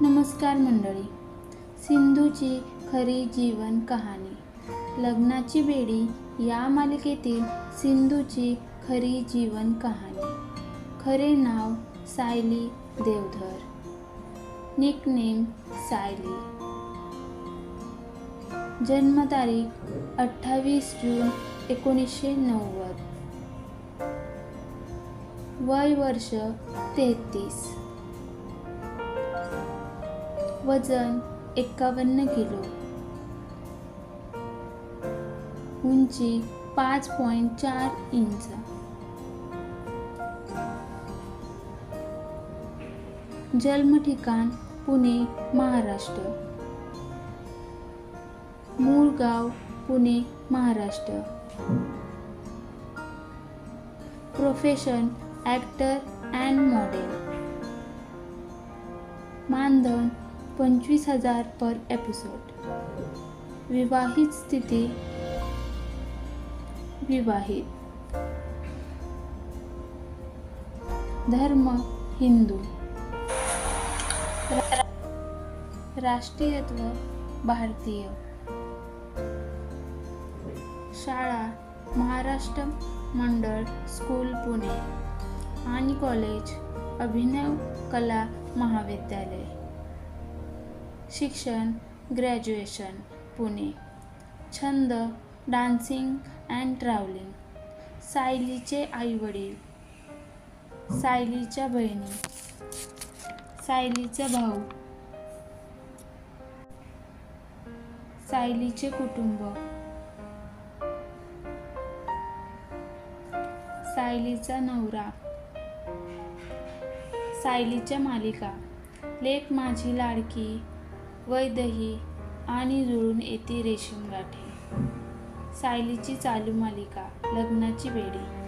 नमस्कार मंडळी. सिंधूची खरी जीवन कहाणी. लग्नाची बेडी या मालिकेतील सिंधूची खरी जीवन कहाणी. खरे नाव सायली देवधर. निकनेम सायली. जन्मतारीख अठ्ठावीस जून एकोणीसशे नव्वद. वय वर्ष तेहतीस. वजन एकावन्न किलो. उंची पाच पॉईंट चार इंच. जन्म ठिकाण पुणे महाराष्ट्र. मूळ गाव Pune Maharashtra. Profession actor and model मानधन पंचवीस हजार पर एपिसोड विवाहित स्थिती. विवाहित. धर्म हिंदू. राष्ट्रीयत्व भारतीय. शाळा महाराष्ट्र मंडळ स्कूल पुणे. आणि कॉलेज अभिनव कला महाविद्यालय. शिक्षण ग्रॅज्युएशन पुणे. छंद डान्सिंग अँड ट्रॅव्हलिंग सायलीचे आईवडील. सायलीच्या बहिणी. सायलीचा भाऊ. सायलीचे कुटुंब. सायलीचा नवरा. सायलीच्या मालिका. लेख माझी लाडकी. वैदही आणि जुळून येते रेशीम गाठी. सायलीची चालू मालिका लग्नाची बेडी